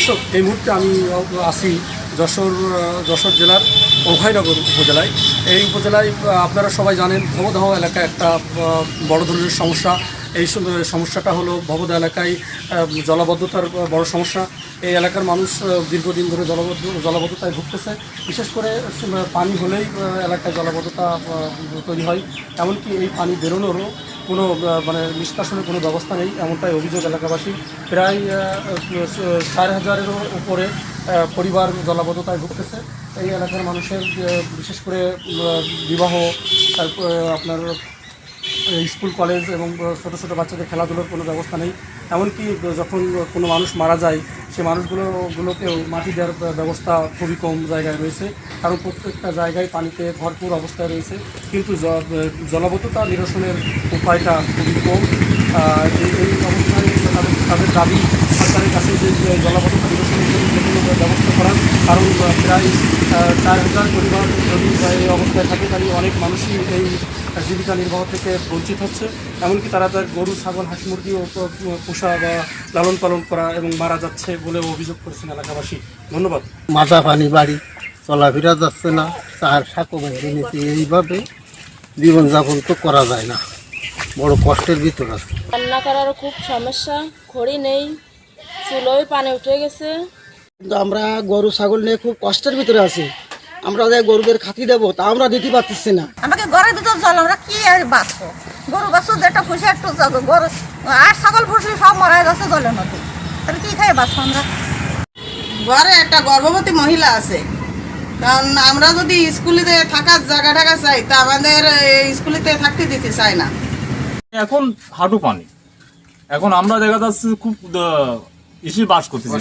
দর্শক, এই মুহূর্তে আমি আছি যশোর যশোর জেলার অভয়নগর উপজেলায়। এই উপজেলায়, আপনারা সবাই জানেন, ভবদাহ এলাকায় একটা বড় ধরনের সমস্যা। এই সম- সমস্যাটা হলো ভবদা এলাকায় জলাবদ্ধতার বড় সমস্যা। এই এলাকার মানুষ দীর্ঘদিন ধরে জলবদ্ধ, জলাবদ্ধতায় ভুগতেছে। বিশেষ করে পানি হলেই এলাকায় জলাবদ্ধতা তৈরি হয়। এমনকি এই পানি বেরোনোরও কোনো মানে নিষ্কাশনের কোনো ব্যবস্থা নেই, এমনটাই অভিযোগ এলাকাবাসী। প্রায় চার হাজারেরও উপরে পরিবার জলাবদ্ধতায় ভুগতেছে। এই এলাকার মানুষের বিশেষ করে বিবাহ, তারপর আপনার স্কুল, কলেজ এবং ছোটো ছোটো বাচ্চাদের খেলাধুলোর কোনো ব্যবস্থা নেই। এমনকি যখন কোনো মানুষ মারা যায়, সে মানুষগুলো গুলোকেও মাটি দেওয়ার ব্যবস্থা খুবই কম জায়গায় রয়েছে। কারণ প্রত্যেকটা জায়গায় পানিতে ভরপুর অবস্থায় রয়েছে। কিন্তু জলাবদ্ধতা নিরসনের উপায়টা খুবই কম। এই অবস্থায় তাদের দাবি, সরকারের কাছে যে জলাবদ্ধতা কোনো ব্যবস্থা করার কারণ প্রায় চার হাজার পরিবার যদি এই অবস্থায় থাকে তাহলে অনেক মানুষই এই জীবিকা নির্বাহ থেকে বঞ্চিত হচ্ছে। এমনকি তারা তার গরু ছাগল হাঁস মুরগিও পোষা বা লালন পালন করা এবং মারা যাচ্ছে বলেও অভিযোগ করেছেন এলাকাবাসী। ধন্যবাদ। মাথা পানি বাড়ি চলাফেরা যাচ্ছে না তার সাঁকো নিচে এইভাবে জীবনযাপন তো করা যায় না। বড় কষ্টের ভিতর আছে। রান্না করার খুব সমস্যা খড়ি নেই চুলোয় পানি উঠে গেছে। কিন্তু আমরা গরু ছাগল নিয়ে খুব কষ্টের ভিতরে আছি। আমরা যে গরুদের খাতি দেবো তা আমরা দিতে পারতেছি না। আমাকে ঘরের ভিতর জল আমরা কি আর বাঁচবো? গরু বাছু যেটা পুষে একটু গরু আর ছাগল ফুসলি সব মরা যাচ্ছে জলের মধ্যে। তাহলে কি খাই বাঁচবো আমরা? ঘরে একটা গর্ভবতী মহিলা আছে। কারণ আমরা যদি স্কুলে থাকার জায়গা টাকা চাই তা আমাদের এই স্কুলেতে থাকতে দিতে চাই না। এখন হাঁটু পানি। এখন আমরা দেখা যাচ্ছে খুব ইসে বাস করতেছি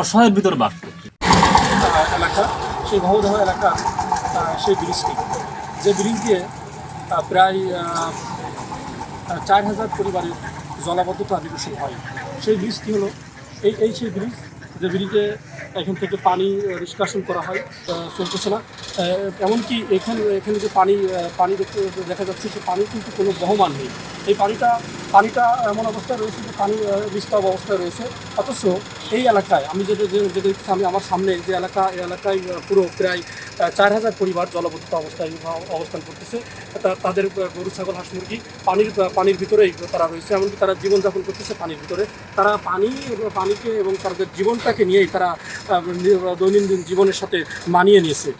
অসহায়ের ভিতরে। বাস আহ, এলাকা সেই ভবদহ এলাকা সেই ব্রিজটি। যে ব্রিজ দিয়ে প্রায় চার হাজার পরিবারের জলাবদ্ধতা নিরসন হয়। সেই ব্রিজটি হলো এই এই সেই ব্রিজ যে ব্রিজে এখান থেকে পানি নিষ্কাশন করা হয় চলতেছে না। এমনকি এখানে এখানে যে পানি পানি দেখতে দেখা যাচ্ছে যে পানি কিন্তু কোনো বহমান নেই। এই পানিটা পানিটা এমন অবস্থায় রয়েছে যে পানি নিষ্পাপ অবস্থায় রয়েছে। অথচ এই এলাকায় আমি যেটা যেটা দেখছি আমি আমার সামনে যে এলাকা, এই এলাকায় পুরো প্রায় চার হাজার পরিবার জলবদ্ধতা অবস্থায় অবস্থান করতেছে। তাদের গরু, ছাগল, হাঁস, মুরগি পানির পানির ভিতরেই তারা রয়েছে, এমনকি তারা জীবনযাপন করতেছে পানির ভিতরে। তারা পানি, পানিকে এবং তাদের জীবনটাকে নিয়েই তারা দৈনন্দিন জীবনের সাথে মানিয়ে নিয়েছে।